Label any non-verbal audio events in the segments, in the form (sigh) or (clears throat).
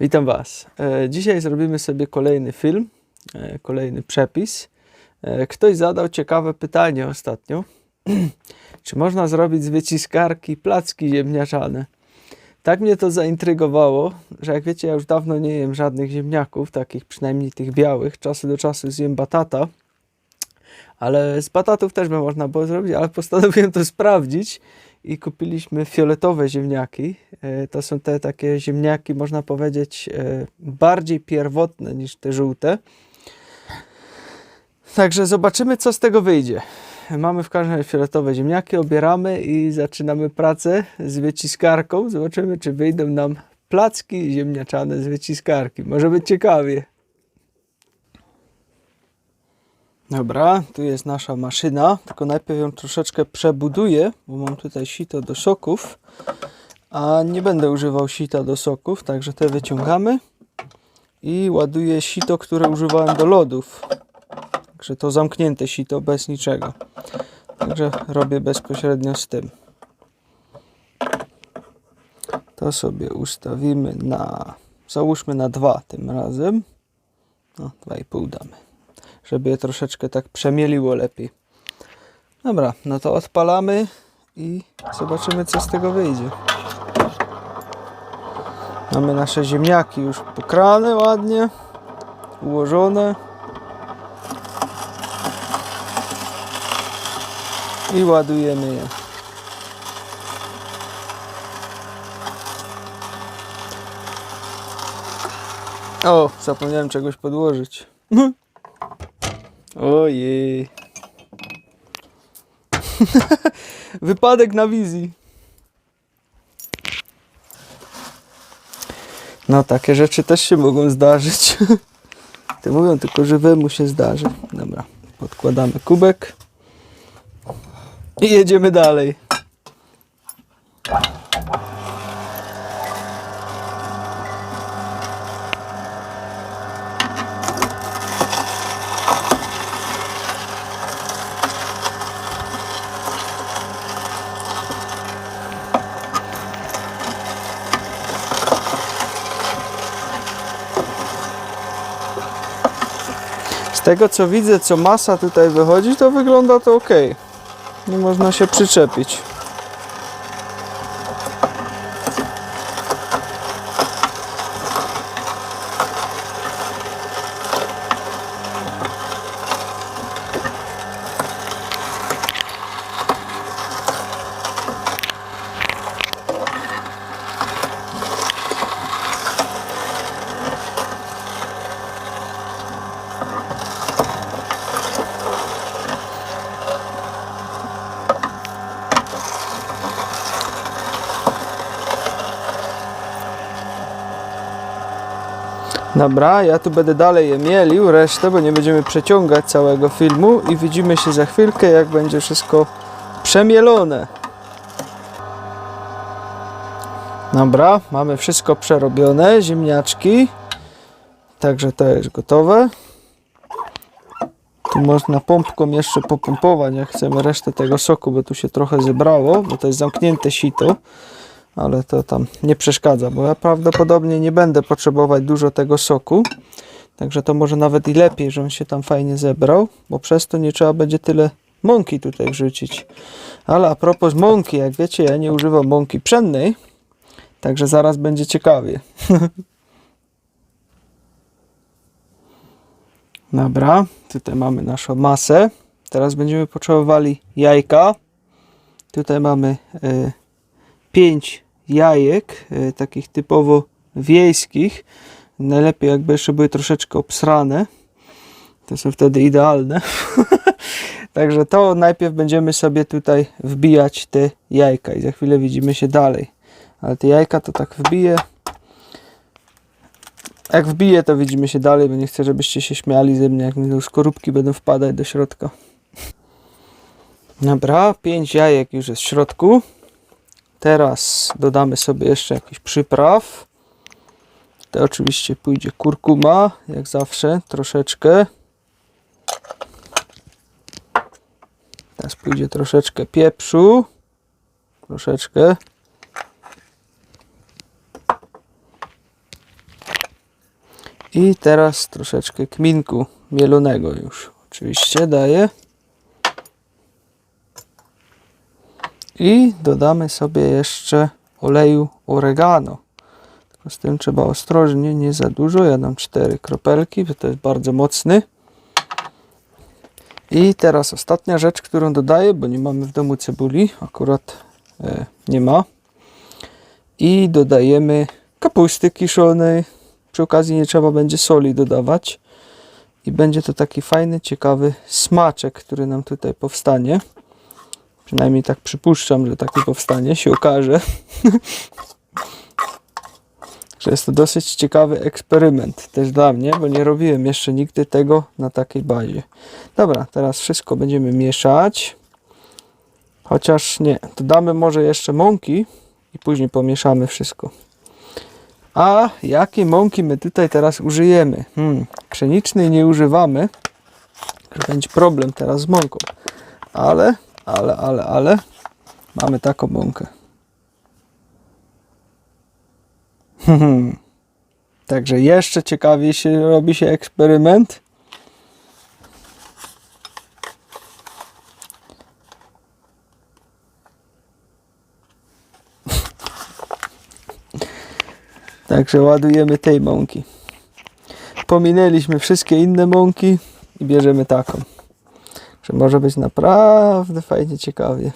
Witam Was. E, Dzisiaj zrobimy sobie kolejny film, e, kolejny przepis. E, Ktoś zadał ciekawe pytanie ostatnio. (clears throat) Czy można zrobić z wyciskarki placki ziemniaczane? Tak mnie to zaintrygowało, że jak wiecie, ja już dawno nie jem żadnych ziemniaków, takich przynajmniej tych białych. Czasu do czasu zjem batata, ale z batatów też by można było zrobić, ale postanowiłem to sprawdzić i kupiliśmy fioletowe ziemniaki. E, To są te takie ziemniaki, można powiedzieć, e, bardziej pierwotne niż te żółte. Także zobaczymy, co z tego wyjdzie. Mamy w każdym razie fioletowe ziemniaki, obieramy i zaczynamy pracę z wyciskarką. Zobaczymy, czy wyjdą nam placki ziemniaczane z wyciskarki. Może być ciekawie. Dobra, tu jest nasza maszyna, tylko najpierw ją troszeczkę przebuduję, bo mam tutaj sito do soków, a nie będę używał sita do soków, także te wyciągamy i ładuję sito, które używałem do lodów. Także to zamknięte sito bez niczego. Także robię bezpośrednio z tym. To sobie ustawimy na, załóżmy na dwa tym razem. No, dwa i pół damy żeby je troszeczkę tak przemieliło lepiej. Dobra, no to odpalamy i zobaczymy, co z tego wyjdzie. Mamy nasze ziemniaki już pokrane ładnie, ułożone. I ładujemy je. O, zapomniałem czegoś podłożyć. (laughs) Ojej. (laughs) Wypadek na wizji. No, takie rzeczy też się mogą zdarzyć. (laughs) Ty mówią tylko żywemu się zdarzy. Dobra, podkładamy kubek i jedziemy dalej. Z tego co widzę, co masa tutaj wychodzi, to wygląda to ok. Nie można się przyczepić. Dobra, ja tu będę dalej je mielił, resztę, bo nie będziemy przeciągać całego filmu i widzimy się za chwilkę, jak będzie wszystko przemielone. Dobra, mamy wszystko przerobione, ziemniaczki. Także to jest gotowe. Tu można pompką jeszcze popompować, jak chcemy resztę tego soku, bo tu się trochę zebrało, bo to jest zamknięte sito ale to tam nie przeszkadza, bo ja prawdopodobnie nie będę potrzebować dużo tego soku. Także to może nawet i lepiej, że on się tam fajnie zebrał, bo przez to nie trzeba będzie tyle mąki tutaj wrzucić. Ale a propos mąki, jak wiecie, ja nie używam mąki pszennej, także zaraz będzie ciekawie. (laughs) Dobra, tutaj mamy naszą masę. Teraz będziemy potrzebowali jajka. Tutaj mamy y, 5 jajek, e, takich typowo wiejskich. Najlepiej jakby jeszcze były troszeczkę obsrane. To są wtedy idealne. (laughs) Także to najpierw będziemy sobie tutaj wbijać te jajka i za chwilę widzimy się dalej. Ale te jajka to tak wbiję. Jak wbiję, to widzimy się dalej, bo nie chcę, żebyście się śmiali ze mnie, jak mi tu skorupki będą wpadać do środka. Dobra, 5 jajek już jest w środku. Teraz dodamy sobie jeszcze jakiś przypraw. To oczywiście pójdzie kurkuma, jak zawsze, troszeczkę. Teraz pójdzie troszeczkę pieprzu. Troszeczkę. I teraz troszeczkę kminku mielonego już. Oczywiście daję. I dodamy sobie jeszcze oleju oregano. Tylko z tym trzeba ostrożnie, nie za dużo. Ja dam cztery kropelki, bo to jest bardzo mocny. I teraz ostatnia rzecz, którą dodaję, bo nie mamy w domu cebuli, akurat e, nie ma. I dodajemy kapusty kiszonej. Przy okazji nie trzeba będzie soli dodawać. I będzie to taki fajny, ciekawy smaczek, który nam tutaj powstanie. Przynajmniej tak przypuszczam, że taki powstanie, się okaże. że jest to dosyć ciekawy eksperyment też dla mnie, bo nie robiłem jeszcze nigdy tego na takiej bazie. Dobra, teraz wszystko będziemy mieszać. Chociaż nie, dodamy może jeszcze mąki i później pomieszamy wszystko. A jakie mąki my tutaj teraz użyjemy? Hmm, pszenicznej nie używamy. że Będzie problem teraz z mąką. Ale, ale, ale, ale mamy taką. Hmm. (laughs) Także jeszcze ciekawiej się robi się eksperyment. (laughs) Także ładujemy tej mąki. Pominęliśmy wszystkie inne mąki i bierzemy taką. Że może być naprawdę fajnie ciekawie.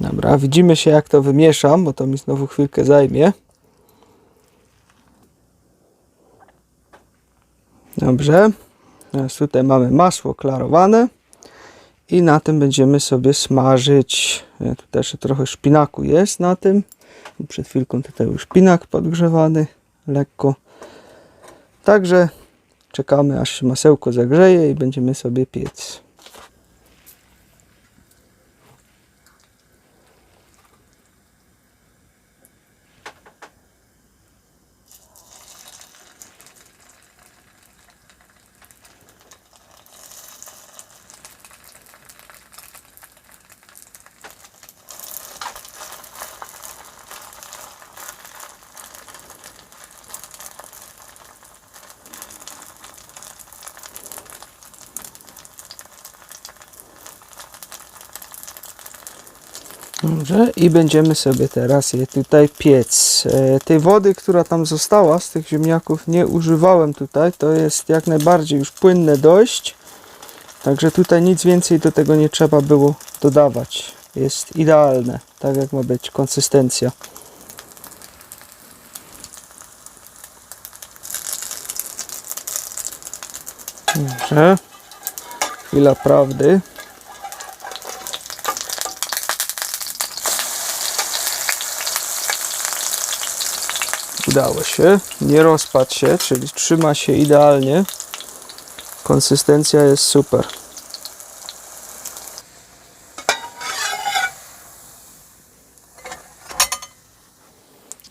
Dobra, widzimy się jak to wymieszam, bo to mi znowu chwilkę zajmie. Dobrze. Teraz tutaj mamy masło klarowane i na tym będziemy sobie smażyć. Tu też trochę szpinaku jest na tym. Przed chwilką tutaj był szpinak podgrzewany lekko. Także czekamy aż masełko zagrzeje i będziemy sobie piec. Dobrze, i będziemy sobie teraz je tutaj piec. E, tej wody, która tam została z tych ziemniaków, nie używałem tutaj. To jest jak najbardziej już płynne dość. Także tutaj nic więcej do tego nie trzeba było dodawać. Jest idealne, tak jak ma być konsystencja. Dobrze. Chwila prawdy. Udało się. Nie rozpadł się, czyli trzyma się idealnie. Konsystencja jest super.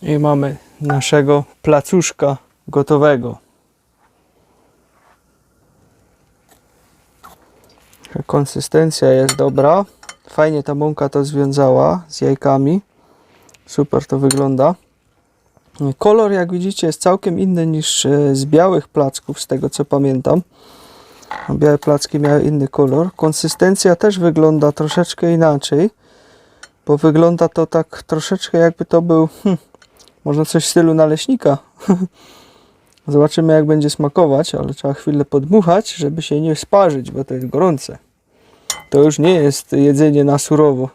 I mamy naszego placuszka gotowego. Konsystencja jest dobra. Fajnie ta mąka to związała z jajkami. Super to wygląda. Kolor, jak widzicie, jest całkiem inny niż e, z białych placków, z tego co pamiętam. Białe placki miały inny kolor. Konsystencja też wygląda troszeczkę inaczej, bo wygląda to tak troszeczkę jakby to był, hm, może coś w stylu naleśnika. (laughs) Zobaczymy jak będzie smakować, ale trzeba chwilę podmuchać, żeby się nie sparzyć, bo to jest gorące. To już nie jest jedzenie na surowo.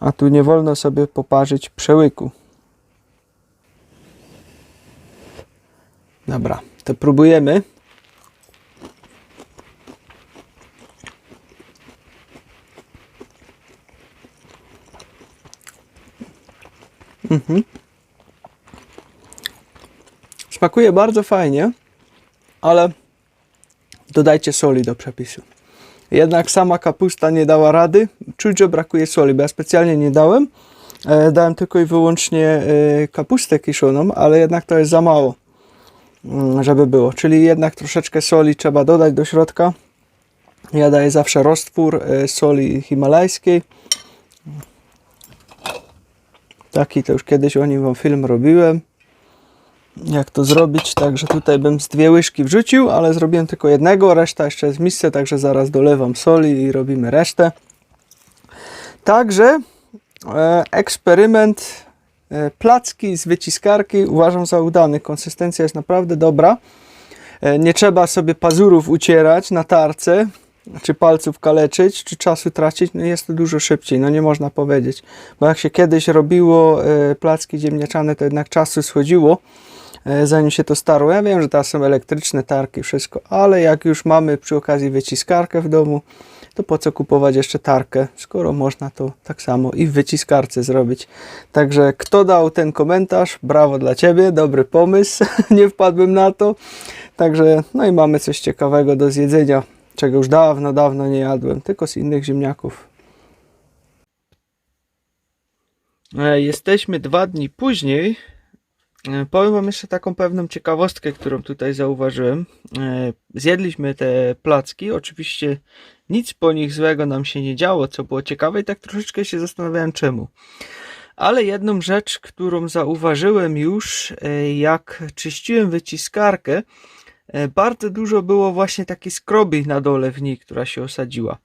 A tu nie wolno sobie poparzyć przełyku. Dobra, to próbujemy. Mhm. Smakuje bardzo fajnie, ale dodajcie soli do przepisu. Jednak sama kapusta nie dała rady. Czuć, że brakuje soli, bo ja specjalnie nie dałem. E, dałem tylko i wyłącznie e, kapustę kiszoną, ale jednak to jest za mało żeby było. Czyli jednak troszeczkę soli trzeba dodać do środka. Ja daję zawsze roztwór e, soli himalajskiej. Taki to już kiedyś o nim wam film robiłem. Jak to zrobić? Także tutaj bym z dwie łyżki wrzucił, ale zrobiłem tylko jednego, reszta jeszcze jest w misce, także zaraz dolewam soli i robimy resztę. Także e, eksperyment placki z wyciskarki uważam za udany. Konsystencja jest naprawdę dobra. E, nie trzeba sobie pazurów ucierać na tarce, czy palców kaleczyć, czy czasu tracić. No jest to dużo szybciej, no nie można powiedzieć. Bo jak się kiedyś robiło e, placki ziemniaczane, to jednak czasu schodziło e, zanim się to starło. Ja wiem, że teraz są elektryczne tarki, wszystko, ale jak już mamy przy okazji wyciskarkę w domu, to po co kupować jeszcze tarkę, skoro można to tak samo i w wyciskarce zrobić. Także kto dał ten komentarz, brawo dla Ciebie, dobry pomysł, (laughs) nie wpadłem na to. Także no i mamy coś ciekawego do zjedzenia, czego już dawno, dawno nie jadłem, tylko z innych ziemniaków. E, Jesteśmy dwa dni później. E, Powiem Wam jeszcze taką pewną ciekawostkę, którą tutaj zauważyłem. E, Zjedliśmy te placki. Oczywiście nic po nich złego nam się nie działo, co było ciekawe, i tak troszeczkę się zastanawiałem czemu. Ale jedną rzecz, którą zauważyłem już, e, jak czyściłem wyciskarkę, bardzo dużo było właśnie takiej skrobi na dole w niej, która się osadziła.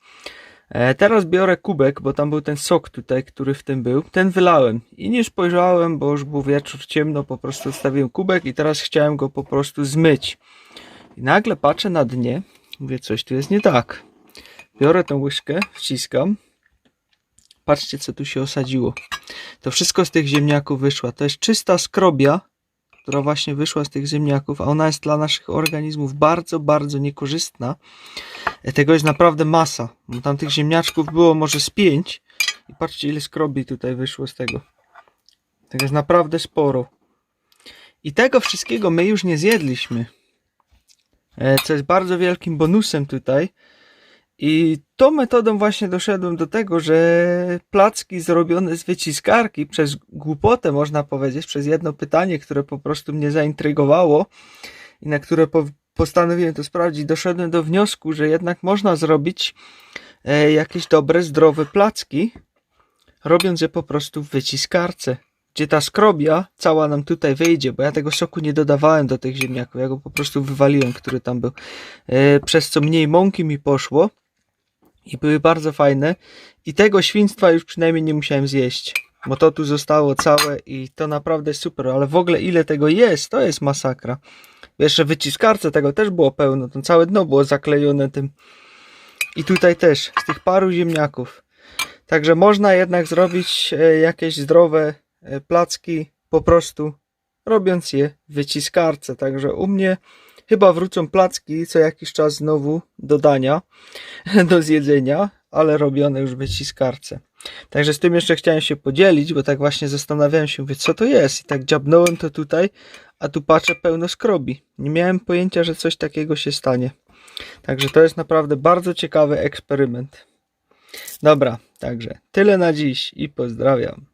E, Teraz biorę kubek, bo tam był ten sok tutaj, który w tym był. Ten wylałem i nie spojrzałem, bo już był wieczór ciemno, po prostu odstawiłem kubek i teraz chciałem go po prostu zmyć. I nagle patrzę na dnie, mówię, coś tu jest nie tak. Biorę tą łyżkę, wciskam. Patrzcie, co tu się osadziło. To wszystko z tych ziemniaków wyszło. To jest czysta skrobia, która właśnie wyszła z tych ziemniaków, a ona jest dla naszych organizmów bardzo, bardzo niekorzystna. E, Tego jest naprawdę masa, tam tych ziemniaczków było może z pięć i patrzcie ile skrobi tutaj wyszło z tego. Tego jest naprawdę sporo. I tego wszystkiego my już nie zjedliśmy. E, Co jest bardzo wielkim bonusem tutaj. I tą metodą właśnie doszedłem do tego, że placki zrobione z wyciskarki przez głupotę, można powiedzieć, przez jedno pytanie, które po prostu mnie zaintrygowało i na które po, postanowiłem to sprawdzić, doszedłem do wniosku, że jednak można zrobić e, jakieś dobre, zdrowe placki, robiąc je po prostu w wyciskarce. Gdzie ta skrobia cała nam tutaj wyjdzie, bo ja tego soku nie dodawałem do tych ziemniaków, ja go po prostu wywaliłem, który tam był. E, przez co mniej mąki mi poszło i były bardzo fajne. I tego świństwa już przynajmniej nie musiałem zjeść, bo to tu zostało całe i to naprawdę super, ale w ogóle ile tego jest, to jest masakra. Jeszcze wyciskarce tego też było pełno, to całe dno było zaklejone tym. I tutaj też, z tych paru ziemniaków. Także można jednak zrobić e, jakieś zdrowe e, placki po prostu robiąc je w wyciskarce. Także u mnie chyba wrócą placki co jakiś czas znowu do dania, (laughs) do zjedzenia, ale robione już w wyciskarce. Także z tym jeszcze chciałem się podzielić, bo tak właśnie zastanawiałem się, mówię, co to jest. I tak dziabnąłem to tutaj, a tu patrzę pełno skrobi. Nie miałem pojęcia, że coś takiego się stanie. Także to jest naprawdę bardzo ciekawy eksperyment. Dobra, także tyle na dziś i pozdrawiam.